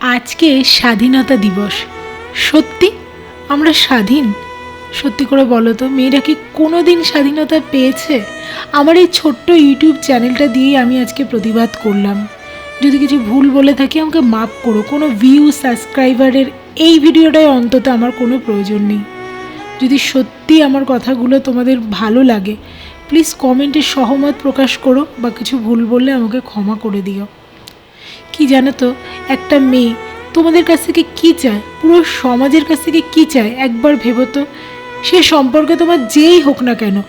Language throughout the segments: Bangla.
আজকে স্বাধীনতা দিবস। সত্যি? আমরা স্বাধীন? সত্যি করে বলো তো, মেয়েরা কি কোনো দিন স্বাধীনতা পেয়েছে? আমার এই ছোট্ট ইউটিউব চ্যানেলটা দিয়েই আমি আজকে প্রতিবাদ করলাম। যদি কিছু ভুল বলে থাকি, আমাকে মাফ করো। কোনো ভিউ সাবস্ক্রাইবারের এই ভিডিওটায় অন্তত আমার কোনো প্রয়োজন নেই। যদি সত্যি আমার কথাগুলো তোমাদের ভালো লাগে প্লিজ কমেন্টে সহমত প্রকাশ করো বা কিছু ভুল বললে আমাকে ক্ষমা করে দিও। কি জানো তো, একটা মেয়ে তোমাদের কাছ থেকে কি চায়? পুরো সমাজের কাছ থেকে কি চায়? একবার ভেবো তো। সে সম্পর্কে তোমার যেই হোক না কেন।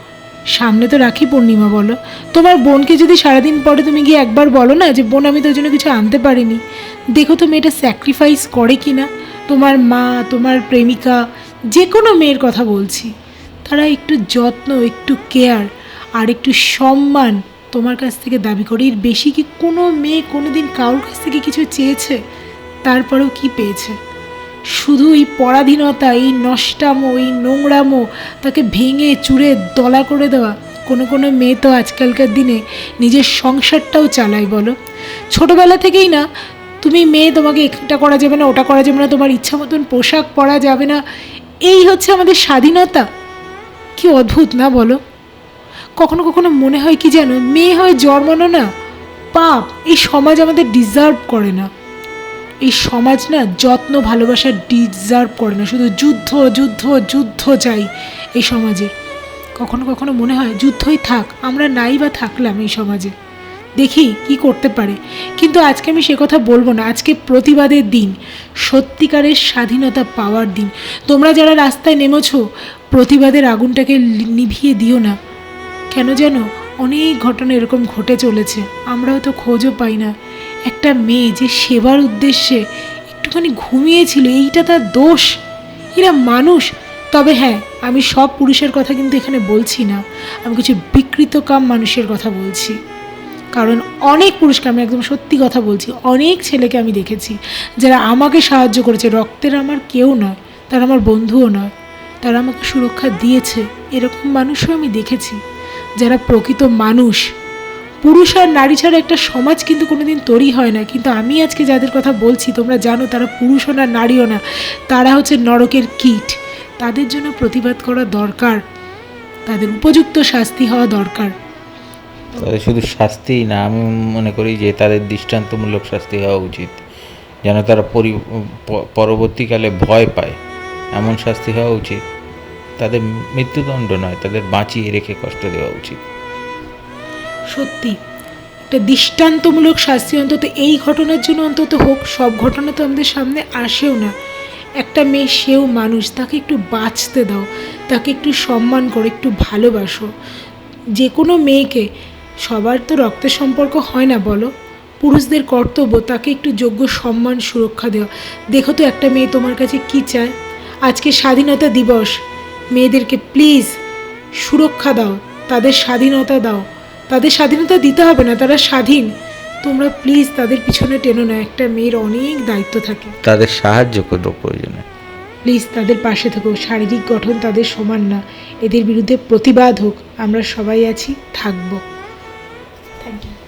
সামনে তো রাখি পূর্ণিমা, বলো। তোমার বোনকে যদি সারাদিন পরে তুমি গিয়ে একবার বলো না যে, বোন, আমি তোর জন্য কিছু আনতে পারিনি। দেখো তো মেয়েটা স্যাক্রিফাইস করে কি না তোমার মা, তোমার প্রেমিকা যে কোনো মেয়ের কথা বলছি। তারা একটু যত্ন, একটু কেয়ার আর একটু সম্মান তোমার কাছ থেকে দাবি করে, এর বেশি কি কোনো মেয়ে কোনো দিন কারোর কাছ থেকে কিছু চেয়েছে? তারপরেও কি পেয়েছে? শুধু এই পরাধীনতা, এই নষ্টামো, এই নোংরামো, তাকে ভেঙে চুড়ে দলা করে দেওয়া, কোনো কোনো মেয়ে তো আজকালকার দিনে নিজের সংসারটাও চালায় বলো। ছোটোবেলা থেকেই না, তুমি মেয়ে, তোমাকে এটা করা যাবে না, ওটা করা যাবে না, তোমার ইচ্ছা মতন পোশাক পরা যাবে না, এই হচ্ছে আমাদের স্বাধীনতা। কি অদ্ভুত না বলো? কখনো কখনো মনে হয় কি যেন, মেয়ে হয়ে জন্মানো না, পাপ, এই সমাজ আমাদের ডিজার্ভ করে না। এই সমাজ না যত্ন, ভালোবাসা ডিজার্ভ করে না, শুধু যুদ্ধ যুদ্ধ যুদ্ধ চাই এই সমাজে। কখনো কখনো মনে হয় যুদ্ধই থাক, আমরা নাই বা থাকলাম এই সমাজে। দেখি কি করতে পারে। কিন্তু আজকে আমি সে কথা বলব না, আজকে প্রতিবাদের দিন, সত্যিকারের স্বাধীনতা পাওয়ার দিন। তোমরা যারা রাস্তায় নেমেছো, প্রতিবাদের আগুনটাকে নিভিয়ে দিও না। কেন যেন অনেক ঘটনা এরকম ঘটে চলেছে। আমরাও তো খোঁজও পাই না। একটা মেয়ে যে সেবার উদ্দেশ্যে একটুখানি ঘুমিয়েছিল, এইটা তার দোষ। এরা মানুষ। তবে হ্যাঁ আমি সব পুরুষের কথা কিন্তু এখানে বলছি না। আমি কিছু বিকৃত কাম মানুষের কথা বলছি। কারণ অনেক পুরুষকে আমি একদম সত্যি কথা বলছি। অনেক ছেলেকে আমি দেখেছি যারা আমাকে সাহায্য করেছে। রক্তের আমার কেউ নয়, তারা আমার বন্ধুও নয়। তারা আমাকে সুরক্ষা দিয়েছে। এরকম মানুষও আমি দেখেছি। যারা প্রকৃত মানুষ, পুরুষ আর নারী ছাড়া একটা সমাজ কিন্তু কোনোদিন তৈরি হয় না। কিন্তু আমি আজকে যাদের কথা বলছি, তোমরা জানো তারা পুরুষও না, নারীও না। তারা হচ্ছে নরকের কীট। তাদের জন্য প্রতিবাদ করা দরকার। তাদের উপযুক্ত শাস্তি হওয়া দরকার। তাদের শুধু শাস্তি না, আমি মনে করি যে তাদের দৃষ্টান্তমূলক শাস্তি হওয়া উচিত। যেন তারা পরবর্তীকালে ভয় পায়। এমন শাস্তি হওয়া উচিত। তাদের মৃত্যুদণ্ড নয়, তাদের বাঁচিয়ে রেখে কষ্ট দেওয়া উচিত। সত্যি, একটা দৃষ্টান্তমূলক শাস্তি অন্তত এই ঘটনার জন্য অন্তত হোক, সব ঘটনা তো আমাদের সামনে আসেও না। একটা মেয়ে, সেও মানুষ, তাকে একটু বাঁচতে দাও, তাকে একটু সম্মান করো, একটু ভালোবাসো। যে কোনো মেয়েকে, সবার তো রক্তের সম্পর্ক হয় না, বলো? পুরুষদের কর্তব্য, তাকে একটু যোগ্য সম্মান, সুরক্ষা দেওয়া। দেখো তো একটা মেয়ে তোমার কাছে কি চায়? আজকে স্বাধীনতা দিবস মেয়েদেরকে প্লিজ সুরক্ষা দাও তাদের স্বাধীনতা দাও। তাদের স্বাধীনতা দিতে হবে না তারা স্বাধীন। তোমরা প্লিজ তাদের পিছনে টেনো না একটা মেয়ের অনেক দায়িত্ব থাকে। তাদের সাহায্য করো প্রয়োজনে। প্লিজ তাদের পাশে থেকো শারীরিক গঠন তাদের সমান না। এদের বিরুদ্ধে প্রতিবাদ হোক আমরা সবাই আছি থাকব।